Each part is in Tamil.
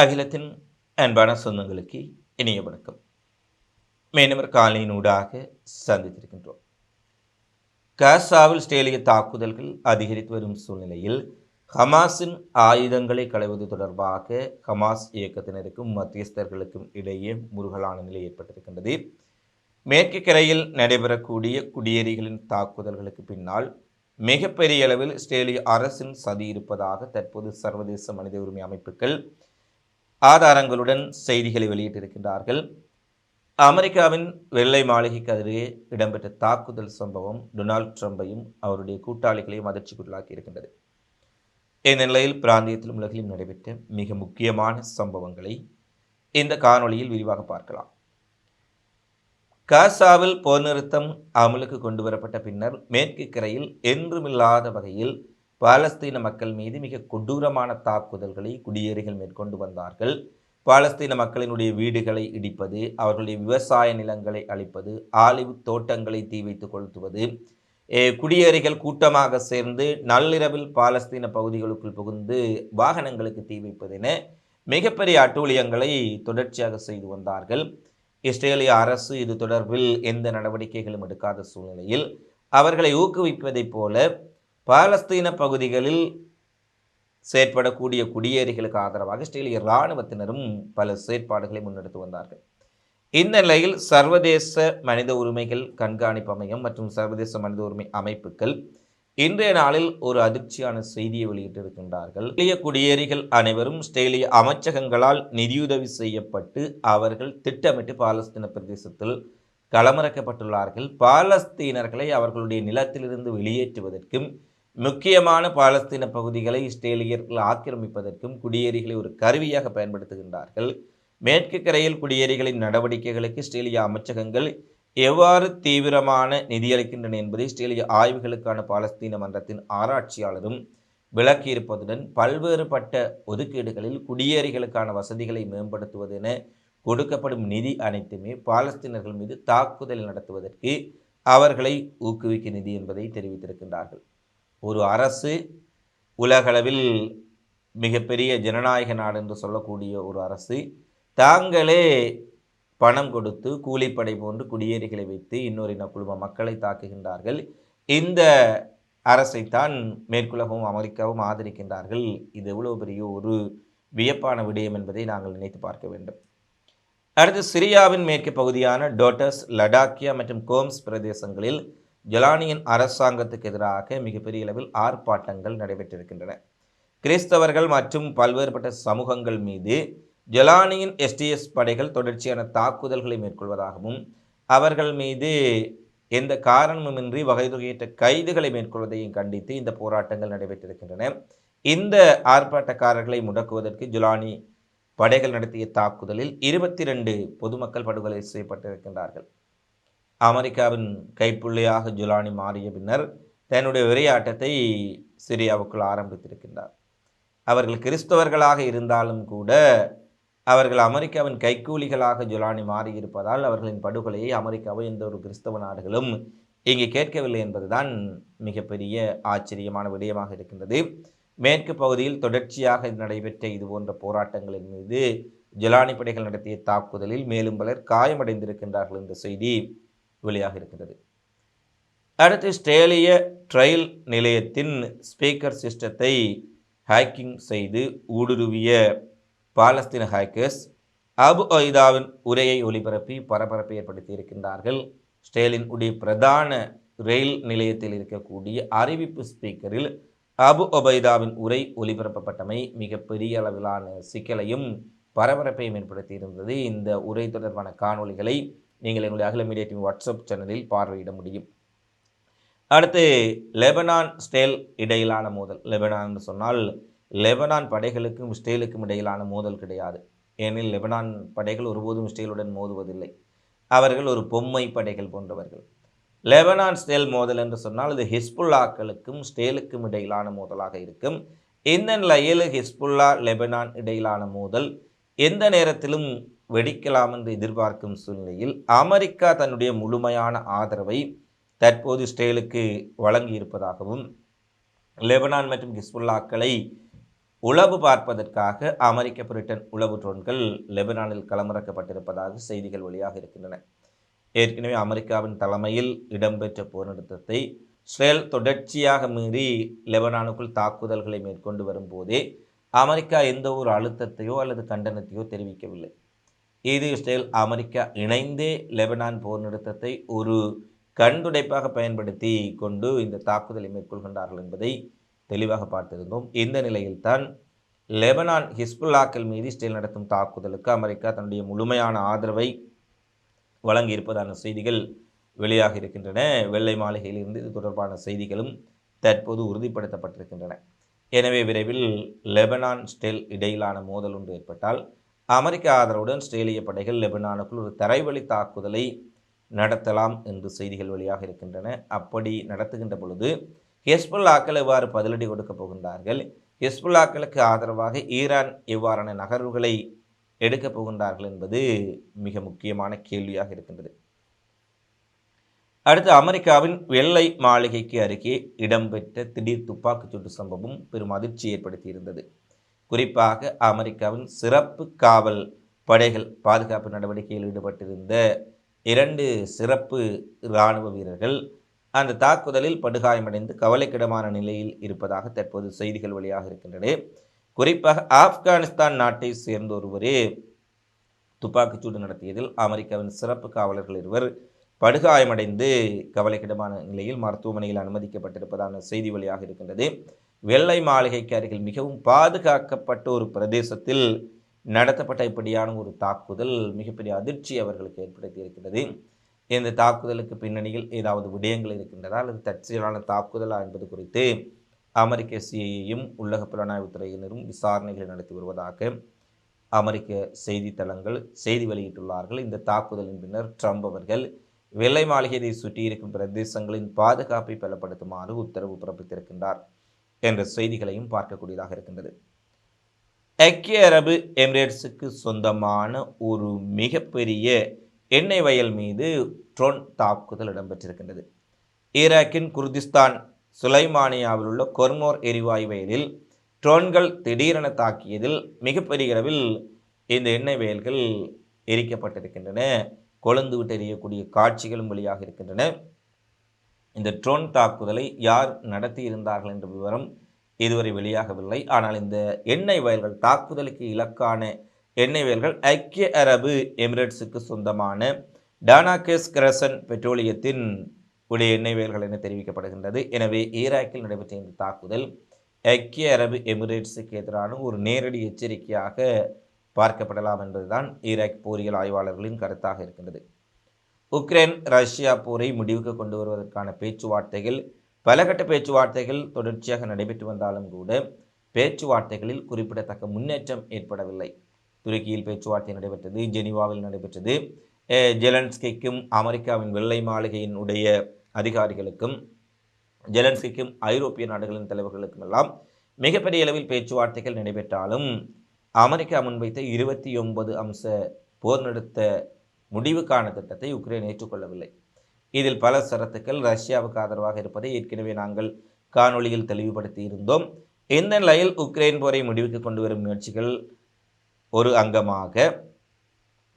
அகிலத்தின் அன்பான சொந்தங்களுக்கு இனிய வணக்கம். மேனவர் காலையினூடாக சந்தித்திருக்கின்றோம். காசாவில் ஸ்டேலிய தாக்குதல்கள் அதிகரித்து வரும் சூழ்நிலையில் ஹமாஸின் ஆயுதங்களை களைவது தொடர்பாக ஹமாஸ் இயக்கத்தினருக்கும் மத்தியஸ்தர்களுக்கும் இடையே முருகலான நிலை ஏற்பட்டிருக்கின்றது. மேற்கு கரையில் நடைபெறக்கூடிய குடியேறிகளின் தாக்குதல்களுக்கு பின்னால் மிகப்பெரிய அளவில் ஸ்டேலிய அரசின் சதி இருப்பதாக தற்போது சர்வதேச மனித உரிமை அமைப்புகள் ஆதாரங்களுடன் செய்திகளை வெளியிட்டிருக்கின்றார்கள். அமெரிக்காவின் வெள்ளை மாளிகைக்கு அருகே இடம்பெற்ற தாக்குதல் சம்பவம் டொனால்ட் ட்ரம்பையும் அவருடைய கூட்டாளிகளையும் அதிர்ச்சிக்குள்ளாக்கி இருக்கின்றது இந்த நிலையில் பிராந்தியத்திலும் உலகிலும் நடைபெற்ற மிக முக்கியமான சம்பவங்களை இந்த காணொளியில் விரிவாக பார்க்கலாம். காசாவில் போர் நிறுத்தம் அமலுக்கு கொண்டு வரப்பட்ட பின்னர் மேற்கு கரையில் என்றுமில்லாத வகையில் பாலஸ்தீன மக்கள் மீது மிக கொடூரமான தாக்குதல்களை குடியேறிகள் மேற்கொண்டு வந்தார்கள். பாலஸ்தீன மக்களினுடைய வீடுகளை இடிப்பது அவர்களுடைய விவசாய நிலங்களை அழிப்பது ஆலிவு தோட்டங்களை தீ வைத்து கொளுத்துவது குடியேறிகள் கூட்டமாக சேர்ந்து நள்ளிரவில் பாலஸ்தீன பகுதிகளுக்குள் புகுந்து வாகனங்களுக்கு தீ வைப்பது என மிகப்பெரிய அட்டூழியங்களை தொடர்ச்சியாக செய்து வந்தார்கள். இஸ்ரேலிய அரசு இது தொடர்பில் எந்த நடவடிக்கைகளும் எடுக்காத சூழ்நிலையில் அவர்களை ஊக்குவிப்பதைப் போல பாலஸ்தீன பகுதிகளில் செயற்படக்கூடிய குடியேறிகளுக்கு ஆதரவாக இஸ்ரேலிய இராணுவத்தினரும் பல செயற்பாடுகளை முன்னெடுத்து வந்தார்கள். இந்த நிலையில் சர்வதேச மனித உரிமைகள் கண்காணிப்பு அமையம் மற்றும் சர்வதேச மனித உரிமை அமைப்புகள் இன்றைய நாளில் ஒரு அதிர்ச்சியான செய்தியை வெளியிட்டிருக்கின்றார்கள். இளைய குடியேறிகள் அனைவரும் ஸ்டேலிய அமைச்சகங்களால் நிதியுதவி செய்யப்பட்டு அவர்கள் திட்டமிட்டு பாலஸ்தீன பிரதேசத்தில் களமிறக்கப்பட்டுள்ளார்கள். பாலஸ்தீனர்களை அவர்களுடைய நிலத்திலிருந்து வெளியேற்றுவதற்கும் முக்கியமான பாலஸ்தீன பகுதிகளை இஸ்ரேலியர்கள் ஆக்கிரமிப்பதற்கும் குடியேறிகளை ஒரு கருவியாக பயன்படுத்துகின்றார்கள். மேற்கு கரையில் குடியேறிகளின் நடவடிக்கைகளுக்கு இஸ்ரேலிய அமைச்சகங்கள் எவ்வாறு தீவிரமான நிதியளிக்கின்றன என்பதை இஸ்ரேலிய ஆய்வுகளுக்கான பாலஸ்தீன மன்றத்தின் ஆராய்ச்சியாளரும் விளக்கியிருப்பதுடன் பல்வேறுபட்ட ஒதுக்கீடுகளில் குடியேறிகளுக்கான வசதிகளை மேம்படுத்துவது என கொடுக்கப்படும் நிதி அனைத்துமே பாலஸ்தீனர்கள் மீது தாக்குதல் நடத்துவதற்கு அவர்களை ஊக்குவிக்க நிதி என்பதை தெரிவித்திருக்கின்றார்கள். ஒரு அரசு உலகளவில் மிகப்பெரிய ஜனநாயக நாடு என்று சொல்லக்கூடிய ஒரு அரசு தாங்களே பணம் கொடுத்து கூலிப்படை போன்று குடியேறிகளை வைத்து இன்னொரு இன குழும மக்களை தாக்குகின்றார்கள். இந்த அரசைத்தான் மேற்குலகமும் அமெரிக்காவும் ஆதரிக்கின்றார்கள். இது எவ்வளோ பெரிய ஒரு வியப்பான விடயம் என்பதை நாங்கள் நினைத்து பார்க்க வேண்டும். அடுத்து சிரியாவின் மேற்கு பகுதியான டோட்டஸ் லடாக்கியா மற்றும் கோம்ஸ் பிரதேசங்களில் ஜலானியின் அரசாங்கத்துக்கு எதிராக மிகப்பெரிய அளவில் ஆர்ப்பாட்டங்கள் நடைபெற்றிருக்கின்றன. கிறிஸ்தவர்கள் மற்றும் பல்வேறுபட்ட சமூகங்கள் மீது ஜலானியின் எஸ்டிஎஸ் படைகள் தொடர்ச்சியான தாக்குதல்களை மேற்கொள்வதாகவும் அவர்கள் மீது எந்த காரணமுமின்றி வகைதொகையற்ற கைதுகளை மேற்கொள்வதையும் கண்டித்து இந்த போராட்டங்கள் நடைபெற்றிருக்கின்றன. இந்த ஆர்ப்பாட்டக்காரர்களை முடக்குவதற்கு ஜுலானி படைகள் நடத்திய தாக்குதலில் இருபத்தி ரெண்டு பொதுமக்கள் படுகொலை செய்யப்பட்டிருக்கின்றார்கள். அமெரிக்காவின் கைப்புள்ளியாக ஜுலானி மாறிய பின்னர் தன்னுடைய விளையாட்டத்தை சிரியாவுக்குள் ஆரம்பித்திருக்கின்றார். அவர்கள் கிறிஸ்தவர்களாக இருந்தாலும் கூட அவர்கள் அமெரிக்காவின் கைக்கூலிகளாக ஜுலானி மாறியிருப்பதால் அவர்களின் படுகொலையை அமெரிக்காவோ எந்த ஒரு கிறிஸ்தவ நாடுகளும் இங்கு கேட்கவில்லை என்பதுதான் மிகப்பெரிய ஆச்சரியமான விடயமாக இருக்கின்றது. மேற்கு பகுதியில் தொடர்ச்சியாக நடைபெற்ற இது போன்ற போராட்டங்களின் மீது ஜுலானி படைகள் நடத்திய தாக்குதலில் மேலும் பலர் காயமடைந்திருக்கின்றார்கள் என்ற செய்தி வெளியாக இருக்கிறது அடுத்து ஸ்ட்ரேலிய ட்ரையல் நிலையத்தின் ஸ்பீக்கர் சிஸ்டத்தை ஹேக்கிங் செய்து ஊடுருவிய பாலஸ்தீன ஹேக்கர்ஸ் அபு ஐதாவின் உரையை ஒளிபரப்பி பரபரப்பை ஏற்படுத்தி இருக்கின்றார்கள். ஸ்டேலின் உடைய பிரதான ரயில் நிலையத்தில் இருக்கக்கூடிய அறிவிப்பு ஸ்பீக்கரில் அபு ஒபைதாவின் உரை ஒளிபரப்பப்பட்டமை மிகப்பெரிய அளவிலான சிக்கலையும் பரபரப்பையும் ஏற்படுத்தி இருந்தது. இந்த உரை தொடர்பான காணொளிகளை நீங்கள் எங்களுடைய அகில மீடியா டிவி வாட்ஸ்அப் சேனலில் பார்வையிட முடியும். அடுத்து லெபனான் ஸ்டேல் இடையிலான மோதல். லெபனான் சொன்னால் லெபனான் படைகளுக்கும் ஸ்டேலுக்கும் இடையிலான மோதல் கிடையாது. ஏனெனில் லெபனான் படைகள் ஒருபோதும் ஸ்டேலுடன் மோதுவதில்லை. அவர்கள் ஒரு பொம்மை படைகள் போன்றவர்கள். லெபனான் ஸ்டேல் மோதல் என்று சொன்னால் இது ஹிஸ்புல்லாக்களுக்கும் ஸ்டேலுக்கும் இடையிலான மோதலாக இருக்கும். இந்த நிலையில் ஹிஸ்புல்லா லெபனான் இடையிலான மோதல் எந்த நேரத்திலும் வெடிக்கலாம் என்று எதிர்பார்க்கும் சூழ்நிலையில் அமெரிக்கா தன்னுடைய முழுமையான ஆதரவை தற்போது இஸ்ரேலுக்கு வழங்கி இருப்பதாகவும் லெபனான் மற்றும் ஹிஸ்புல்லாக்களை உளவு பார்ப்பதற்காக அமெரிக்க பிரிட்டன் உளவு ட்ரோன்கள் லெபனானில் களமிறக்கப்பட்டிருப்பதாக செய்திகள் வெளியாக இருக்கின்றன. ஏற்கனவே அமெரிக்காவின் தலைமையில் இடம்பெற்ற போர் நிறுத்தத்தை இஸ்ரேல் தொடர்ச்சியாக மீறி லெபனானுக்குள் தாக்குதல்களை மேற்கொண்டு வரும்போதே அமெரிக்கா எந்த ஒரு அழுத்தத்தையோ அல்லது கண்டனத்தையோ தெரிவிக்கவில்லை. இது இஸ்ரேல் அமெரிக்கா இணைந்தே லெபனான் போர் நிறுத்தத்தை ஒரு கண்துடைப்பாக பயன்படுத்தி கொண்டு இந்த தாக்குதலை மேற்கொள்கின்றார்கள் என்பதை தெளிவாக பார்த்திருந்தோம். இந்த நிலையில்தான் லெபனான் ஹிஸ்புல்லாக்கள் மீது இஸ்ரேல் நடத்தும் தாக்குதலுக்கு அமெரிக்கா தன்னுடைய முழுமையான ஆதரவை வழங்கியிருப்பதான செய்திகள் வெளியாக இருக்கின்றன. வெள்ளை மாளிகையிலிருந்து இது தொடர்பான செய்திகளும் தற்போது உறுதிப்படுத்தப்பட்டிருக்கின்றன. எனவே விரைவில் லெபனான் ஸ்டெல் இடையிலான மோதல் ஒன்று ஏற்பட்டால் அமெரிக்க ஆதரவுடன் இஸ்ரேலிய படைகள் லெபனானுக்குள் ஒரு தரைவழி தாக்குதலை நடத்தலாம் என்று செய்திகள் வழியாக இருக்கின்றன. அப்படி நடத்துகின்ற பொழுது ஹெஸ்புல்லாக்கள் எவ்வாறு பதிலடி கொடுக்கப் போகின்றார்கள்? ஹெஸ்புல்லாக்களுக்கு ஆதரவாக ஈரான் எவ்வாறான நகர்வுகளை எடுக்கப் போகின்றார்கள் என்பது மிக முக்கியமான கேள்வியாக இருக்கின்றது. அடுத்து அமெரிக்காவின் வெள்ளை மாளிகைக்கு அருகே இடம்பெற்ற திடீர் துப்பாக்கிச்சூட்டு சம்பவம் பெரும் அதிர்ச்சி ஏற்படுத்தியிருந்தது. குறிப்பாக அமெரிக்காவின் சிறப்பு காவல் படைகள் பாதுகாப்பு நடவடிக்கையில் ஈடுபட்டிருந்த இரண்டு சிறப்பு இராணுவ வீரர்கள் அந்த தாக்குதலில் படுகாயமடைந்து கவலைக்கிடமான நிலையில் இருப்பதாக தற்போது செய்திகள் வெளியாக இருக்கின்றன. குறிப்பாக ஆப்கானிஸ்தான் நாட்டை சேர்ந்த ஒருவரே துப்பாக்கிச்சூடு நடத்தியதில் அமெரிக்காவின் சிறப்பு காவலர்கள் இருவர் படுகாயமடைந்து கவலைக்கிடமான நிலையில் மருத்துவமனையில் அனுமதிக்கப்பட்டிருப்பதான செய்தி வெளியாக இருக்கின்றது. வெள்ளை மாளிகைக்கு அருகில் மிகவும் பாதுகாக்கப்பட்ட ஒரு பிரதேசத்தில் நடத்தப்பட்ட இப்படியான ஒரு தாக்குதல் மிகப்பெரிய அதிர்ச்சி அவர்களுக்கு ஏற்படுத்தி இருக்கிறது இந்த தாக்குதலுக்கு பின்னணியில் ஏதாவது விடயங்கள் இருக்கின்றதா அல்லது தற்செயலான தாக்குதலா என்பது குறித்து அமெரிக்க சிஐயும் உள்ளக புலனாய்வுத்துறையினரும் விசாரணைகளை நடத்தி வருவதாக அமெரிக்க செய்தித்தளங்கள் செய்தி வெளியிட்டுள்ளார்கள். இந்த தாக்குதலின் பின்னர் ட்ரம்ப் அவர்கள் வெள்ளை மாளிகையை சுற்றியிருக்கும் பிரதேசங்களின் பாதுகாப்பை பலப்படுத்துமாறு உத்தரவு பிறப்பித்திருக்கின்றார். என்ற செய்திகளையும் பார்க்கக்கூடியதாக இருக்கின்றது. ஐக்கிய அரபு எமிரேட்ஸுக்கு சொந்தமான ஒரு மிகப்பெரிய எண்ணெய் வயல் மீது ட்ரோன் தாக்குதல் இடம்பெற்றிருக்கின்றது. ஈராக்கின் குர்திஸ்தான் சுலைமானியாவில் உள்ள கொர்மோர் எரிவாயு வயலில் ட்ரோன்கள் திடீரென தாக்கியதில் மிகப்பெரிய அளவில் இந்த எண்ணெய் வயல்கள் எரிக்கப்பட்டிருக்கின்றன. கொழுந்து விட்டு எரியக்கூடிய காட்சிகளும் வெளியாக இருக்கின்றன இந்த ட்ரோன் தாக்குதலை யார் நடத்தியிருந்தார்கள் என்ற விவரம் இதுவரை வெளியாகவில்லை. ஆனால் இந்த எண்ணெய் வயல்கள் தாக்குதலுக்கு இலக்கான எண்ணெய் வயல்கள் ஐக்கிய அரபு எமிரேட்ஸுக்கு சொந்தமான டானாகேஸ் கிரசன் பெட்ரோலியத்தின் உடைய எண்ணெய் வயல்கள் என தெரிவிக்கப்படுகின்றது. எனவே ஈராக்கில் நடைபெற்ற இந்த தாக்குதல் ஐக்கிய அரபு எமிரேட்ஸுக்கு எதிரான ஒரு நேரடி எச்சரிக்கையாக பார்க்கப்படலாம் என்பதுதான் ஈராக் போரியல் ஆய்வாளர்களின் கருத்தாக இருக்கின்றது. உக்ரைன் ரஷ்யா போரை முடிவுக்கு கொண்டு வருவதற்கான பேச்சுவார்த்தைகள் பலகட்ட பேச்சுவார்த்தைகள் தொடர்ச்சியாக நடைபெற்று வந்தாலும் கூட பேச்சுவார்த்தைகளில் குறிப்பிடத்தக்க முன்னேற்றம் ஏற்படவில்லை. துருக்கியில் பேச்சுவார்த்தை நடைபெற்றது ஜெனீவாவில் நடைபெற்றது. ஜெலன்ஸ்கிக்கும் அமெரிக்காவின் வெள்ளை மாளிகையின் உடைய அதிகாரிகளுக்கும் ஜெலன்ஸ்கிக்கும் ஐரோப்பிய நாடுகளின் தலைவர்களுக்கும் எல்லாம் மிகப்பெரிய அளவில் பேச்சுவார்த்தைகள் நடைபெற்றாலும் அமெரிக்கா முன்வைத்த இருபத்தி ஒன்பது அம்ச போர் நிறுத்த முடிவுக்கான திட்டத்தை உக்ரைன் ஏற்றுக்கொள்ளவில்லை. இதில் பல சரத்துக்கள் ரஷ்யாவுக்கு ஆதரவாக இருப்பதை ஏற்கனவே நாங்கள் காணொளியில் தெளிவுபடுத்தி இருந்தோம் இந்த நிலையில் உக்ரைன் போரை முடிவுக்கு கொண்டு வரும் முயற்சிகள் ஒரு அங்கமாக.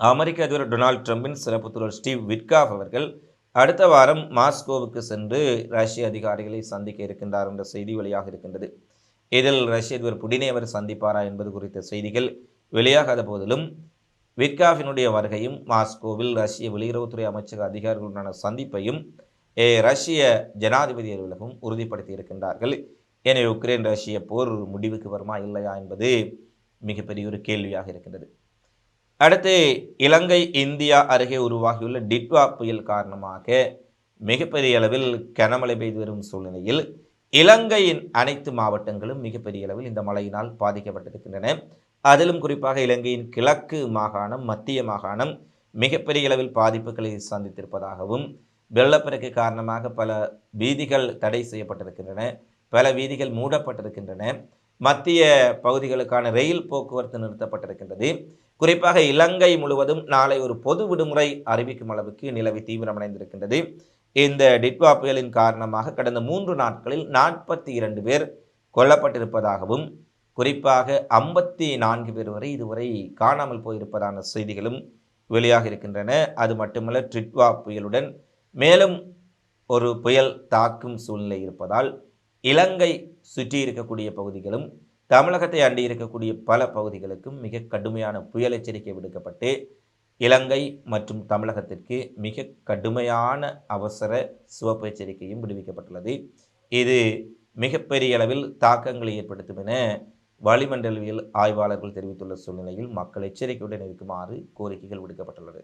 அமெரிக்க அதிபர் டொனால்ட் ட்ரம்பின் சிறப்பு ஸ்டீவ் விட்காஃப் அவர்கள் அடுத்த வாரம் மாஸ்கோவுக்கு சென்று ரஷ்ய அதிகாரிகளை சந்திக்க இருக்கின்றார் என்ற செய்தி வெளியாக இருக்கின்றது. இதில் ரஷ்ய அதிபர் புடினை அவர் சந்திப்பாரா என்பது குறித்த செய்திகள் வெளியாகாத போதிலும் விட்காஃபினுடைய வருகையும் மாஸ்கோவில் ரஷ்ய வெளியுறவுத்துறை அமைச்சக அதிகாரிகளுடனான சந்திப்பையும் ரஷ்ய ஜனாதிபதி அலுவலகம் உறுதிப்படுத்தி இருக்கின்றார்கள். எனவே உக்ரைன் ரஷ்ய போர் முடிவுக்கு வருமா இல்லையா என்பது மிகப்பெரிய ஒரு கேள்வியாக இருக்கின்றது. அடுத்து இலங்கை இந்தியா அருகே உருவாகியுள்ள டிட்வா புயல் காரணமாக மிகப்பெரிய அளவில் கனமழை பெய்து வரும் சூழ்நிலையில் இலங்கையின் அனைத்து மாவட்டங்களும் மிகப்பெரிய அளவில் இந்த மழையினால் பாதிக்கப்பட்டிருக்கின்றன. அதிலும் குறிப்பாக இலங்கையின் கிழக்கு மாகாணம் மத்திய மாகாணம் மிகப்பெரிய அளவில் பாதிப்புகளை சந்தித்திருப்பதாகவும் வெள்ளப்பெருக்கு காரணமாக பல வீதிகள் தடை செய்யப்பட்டிருக்கின்றன பல வீதிகள் மூடப்பட்டிருக்கின்றன. மத்திய பகுதிகளுக்கான ரயில் போக்குவரத்து நிறுத்தப்பட்டிருக்கின்றது. குறிப்பாக இலங்கை முழுவதும் நாளை ஒரு பொது விடுமுறை அறிவிக்கும் அளவுக்கு நிலவி தீவிரமடைந்திருக்கின்றது. இந்த டிட்வா புயலின் காரணமாக கடந்த மூன்று நாட்களில் நாற்பத்தி இரண்டு பேர் கொல்லப்பட்டிருப்பதாகவும் குறிப்பாக ஐம்பத்தி நான்கு பேர் வரை இதுவரை காணாமல் போயிருப்பதான செய்திகளும் வெளியாக இருக்கின்றன. அது மட்டுமல்ல ட்ரிட்வா புயலுடன் மேலும் ஒரு புயல் தாக்கும் சூழ்நிலை இருப்பதால் இலங்கை சுற்றி இருக்கக்கூடிய பகுதிகளும் தமிழகத்தை அண்டி இருக்கக்கூடிய பல பகுதிகளுக்கும் மிக கடுமையான புயல் எச்சரிக்கை விடுக்கப்பட்டு இலங்கை மற்றும் தமிழகத்திற்கு மிக கடுமையான அவசர சிவப்பு எச்சரிக்கையும் விடுவிக்கப்பட்டுள்ளது. இது மிகப்பெரிய அளவில் தாக்கங்களை ஏற்படுத்தும் என வளிமண்டலவியல் ஆய்வாளர்கள் தெரிவித்துள்ள சூழ்நிலையில் மக்கள் எச்சரிக்கையுடன் இருக்குமாறு கோரிக்கைகள் விடுக்கப்பட்டுள்ளது.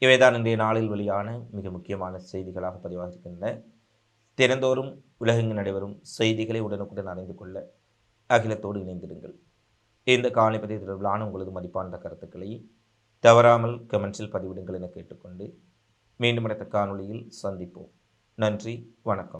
இவைதான் இன்றைய நாளில் வெளியான மிக முக்கியமான செய்திகளாக பதிவாகியிருக்கின்றன. தினந்தோறும் உலகெங்கு நடைபெறும் செய்திகளை உடனுக்குடன் அறிந்து கொள்ள அகிலத்தோடு இணைந்திருங்கள். இந்த காலைப்பதி தொடர்பிலான உங்களது மதிப்பான கருத்துக்களை தவறாமல் கமெண்ட்ஸில் பதிவிடுங்கள் என கேட்டுக்கொண்டு மீண்டும் அடுத்த காணொளியில் சந்திப்போம். நன்றி வணக்கம்.